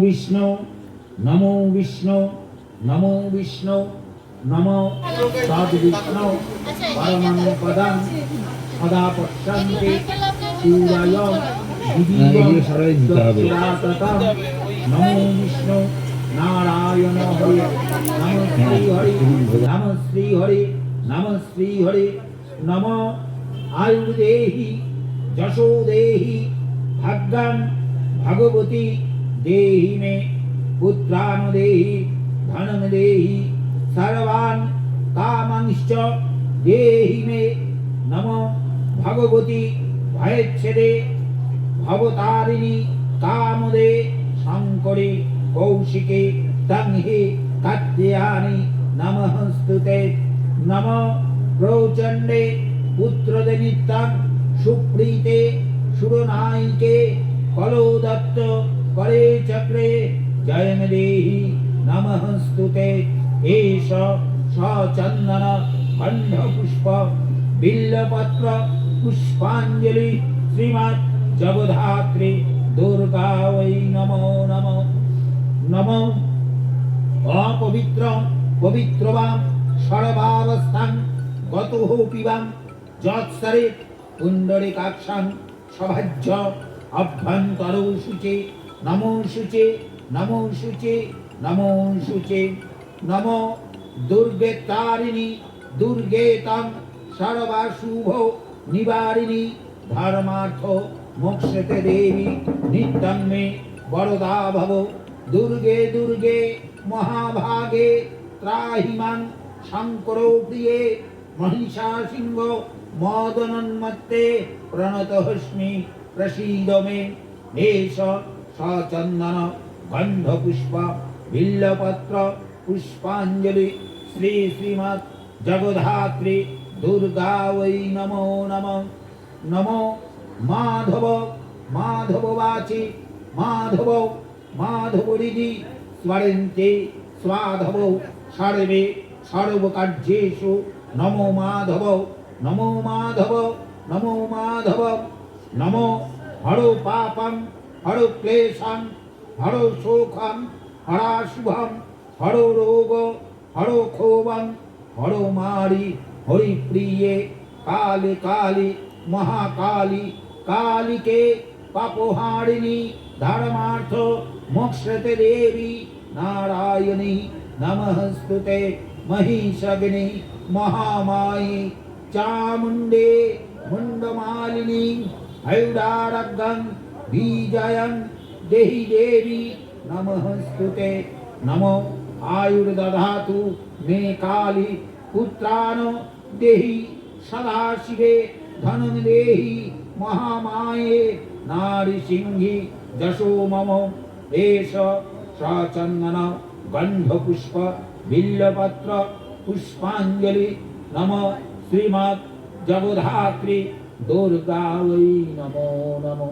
বিষ্ণু নমো বিষ্ণু নমো বিষ্ণু নমো সদ বিষ্ণু পরমং পদং সদা পশ্যন্তে হবে। নমো বিষ্ণু নারায়ণ হরি নম শ্রী হরি নম শ্রী হরি নম শ্রী হরি নম আয়ুর্দেহি যশো দেহি ভাগ্যান ভগবতী দেহি মে পুত্রান দেহি ধনম দেহি সর্বান কামাংশ্চ দেহি মে নম ভগবতী ভয়েচ্ছেদে ভবতারিণী কামদে শঙ্করে কৌশিকে তংহে কাত্যানি নমঃ স্তুতে নম প্রচণ্ডে পুত্রদে নিত্যং সুপ্রীতে সুরনায়িকে কলো দত্ত চক্রে জয়ম দেহি নমঃ স্তুতে এষ সচন্দন খণ্ডপুষ্প বিল্লপত্র পুষ্পাঞ্জলি শ্রীমৎ জগধাত্রী দুর্গা वै নমো নমো নমো অপবিত্র পবিত্রবাম সর্বাবস্থান গত পিবাম যৎসরে পুণ্ডরিকাক্ষাং সভাজ্য অভ্যন্তর শুচে নমো শুচে নমো শুচে নমো শুচে নমো দুর্গে তারিণী দুর্গে তম সর্বাশুভ নিবারিণী ধর্মার্থ মোক্ষতে দেবী নিত্যং মে বরদা ভব দুর্গে দুর্গে মহাভাগে ত্রাহিমাং শঙ্করো প্রিয়ে মহিষা সিংহ মদনন্মত্তে প্রণতহস্মি প্রসীদ মে এষ সচন্দন গন্ধপুষ্প বিল্লপত্র পুষ্পাঞ্জলি শ্রী শ্রীমৎ জগধাত্রী দুর্গা वै নমো নমঃ নমো মাধব মাধব বাচি মাধব মাধবরিদি স্মরন্তে স্বাধব সর্বে সর্বকার্যেষু নমো মাধব নমো মাধব নমো মাধব নমো হরো পাপং হরো ক্লেশং হরো শোকং হরাশুভম হরো রোগ হরো ক্ষোভং হরো মারি হরিপ্রিয়ে কালে কালী মহাকালী কালিকে পাপহারিণী ধর্মার্থ মোক্ষতে দেবী নারায়ণী নমঃ স্তুতে মহিষগ্নি মহামায়ী চামুণ্ডে মুণ্ডমালিনী হৈরারগং বিজয়ং দেহি দেবী নমঃ স্তুতে নমো আয়ুর্দধাতু মে কালী পুত্রান দেহি সদাশিবে ধনম দেহি মহামায়ে নারী সিংহি যশো মম এষ সচন্দন গন্ধপুষ্প বিল্লপত্র পুষ্পাঞ্জলি নম শ্রীমৎ জগধাত্রী দুর্গা নমো নমো